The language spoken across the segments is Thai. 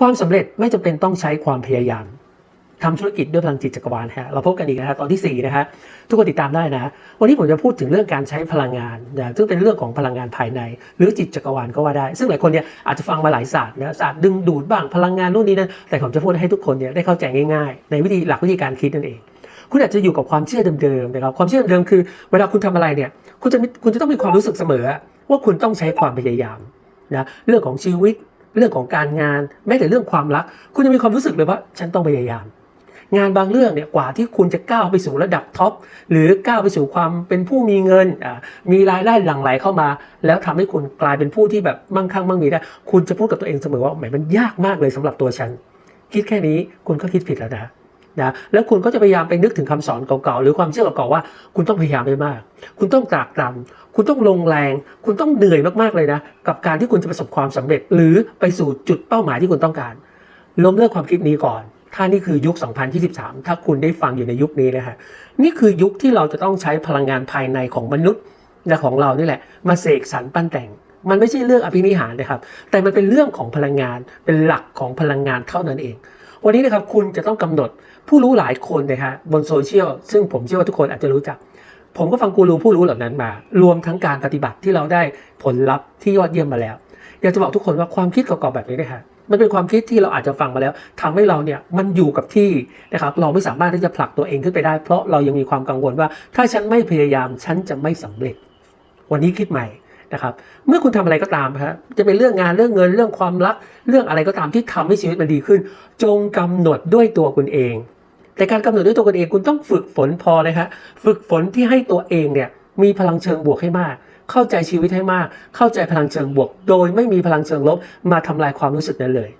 ความสำเร็จไม่จำเป็นต้องใช้ความพยายามทำธุรกิจด้วยพลังจิตจักรวาลฮะเราพบกันอีกนะฮะตอนที่ 4 นะฮะทุกคนติดตามได้นะ วันนี้ผมจะพูดถึงเรื่องการใช้พลังงานนะซึ่งเป็นเรื่องของพลังงานภายใน หรือจิตจักรวาลก็ว่าได้ ซึ่งหลายคนเนี่ยอาจจะฟังมาหลายศาสตร์นะศาสตร์ดึงดูดบ้างพลังงานนู่นนี่นั่นแต่ผมจะพูดให้ทุกคนเนี่ยได้เข้าใจง่ายๆ ในวิธีหลักวิธีการคิดนั่นเอง คุณอาจจะอยู่กับความเชื่อเดิมๆนะครับความเชื่อเดิมๆคือ เวลาคุณทำอะไรเนี่ยคุณจะคุณจะต้องมีความรู้สึกเสมอ ว่าคุณต้องใช้ความพยายามนะเรื่องของชีวิต เรื่องของการงานแม้แต่เรื่องความรัก คุณจะมีความรู้สึกเลยว่า ฉันต้องพยายาม งานบางเรื่องเนี่ยกว่าที่คุณจะก้าวไปสู่ระดับท็อปหรือก้าวไปสู่ความเป็นผู้มีเงินมีรายได้หลั่งไหลเข้ามา แล้วทำให้คุณกลายเป็นผู้ที่แบบมั่งคั่งมั่งมีได้คุณจะพูดกับตัวเองเสมอว่าแหมมันยากมากเลยสำหรับตัวฉัน คิดแค่นี้คุณก็คิดผิดแล้วนะ นะแล้วคุณก็จะพยายามไปนึกถึงคำสอนเก่าๆหรือความเชื่อเก่าๆว่า คุณต้องพยายามให้มาก คุณต้องตรากตรำคุณต้องลงแรง คุณต้องเหนื่อยมากๆเลยนะ กับการที่คุณจะประสบความสำเร็จ หรือไปสู่จุดเป้าหมายที่คุณต้องการ ล้มเลิกความคิดนี้ก่อน ถ้านี่คือยุค 2023 ถ้าคุณได้ฟังอยู่ในยุคนี้นะฮะนี่คือยุคที่เราจะต้องใช้พลังงานภายในของมนุษย์และของเรานี่แหละ มาเสกสรรปั้นแต่งมันไม่ใช่เรื่องอภินิหารนะครับ แต่มันเป็นเรื่องของพลังงาน เป็นหลักของพลังงานเท่านั้นเอง วันนี้นะครับคุณจะต้องกำหนดผู้รู้หลายคนนะฮะบนโซเชียลซึ่งผมเชื่อว่าทุกคนอาจจะรู้จัก ผมก็ฟังกูรูผู้รู้เหล่านั้นมา รวมทั้งการปฏิบัติที่เราได้ผลลัพธ์ที่ยอดเยี่ยมมาแล้วอยากจะบอกทุกคนว่าความคิดเก่าๆแบบนี้นะฮะมันเป็นความคิดที่เราอาจจะฟังมาแล้วทำให้เราเนี่ยมันอยู่กับที่นะครับเราไม่สามารถที่จะผลักตัวเองขึ้นไปได้ เพราะเรายังมีความกังวลว่า ถ้าฉันไม่พยายามฉันจะไม่สำเร็จ วันนี้คิดใหม่ นะครับ เมื่อคุณทำอะไรก็ตามฮะจะเป็นเรื่องงานเรื่องเงินเรื่องความรัก เรื่องอะไรก็ตามที่ทำให้ชีวิตมันดีขึ้น จงกำหนดด้วยตัวคุณเอง แต่การกำหนดด้วยตัวคุณเองคุณต้องฝึกฝนพอเลยฮะฝึกฝนที่ให้ตัวเองเนี่ยมีพลังเชิงบวกให้มาก เข้าใจชีวิตให้มาก เข้าใจพลังเชิงบวก โดยไม่มีพลังเชิงลบ มาทำลายความรู้สึกนั้นเลย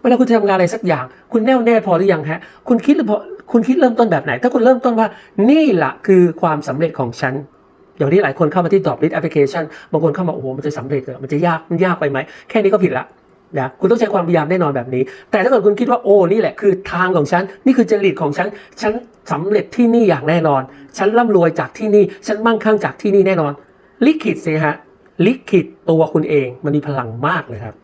เวลาคุณจะทำงานอะไรสักอย่าง คุณแน่วแน่พอหรือยังฮะคุณคิดหรือพอคุณคิดเริ่มต้นแบบไหน ถ้าคุณเริ่มต้นว่านี่แหละคือความสำเร็จของฉัน อย่างที่หลายคนเข้ามาที่ Drop List Application บางคนเข้ามาโอ้โหมันจะสำเร็จเหรอมันจะยากมันยากไปไหม แค่นี้ก็ผิดละนะคุณต้องใช้ความพยายามแน่นอนแบบนี้ แต่ถ้าเกิดคุณคิดว่าโอ้นี่แหละคือทางของฉัน นี่คือจริตของฉัน ฉันสำเร็จที่นี่อย่างแน่นอน ฉันร่ำรวยจากที่นี่ ฉันมั่งคั่งจากที่นี่แน่นอน ลิขิตสิฮะ ลิขิตตัวคุณเองมันมีพลังมากเลยครับ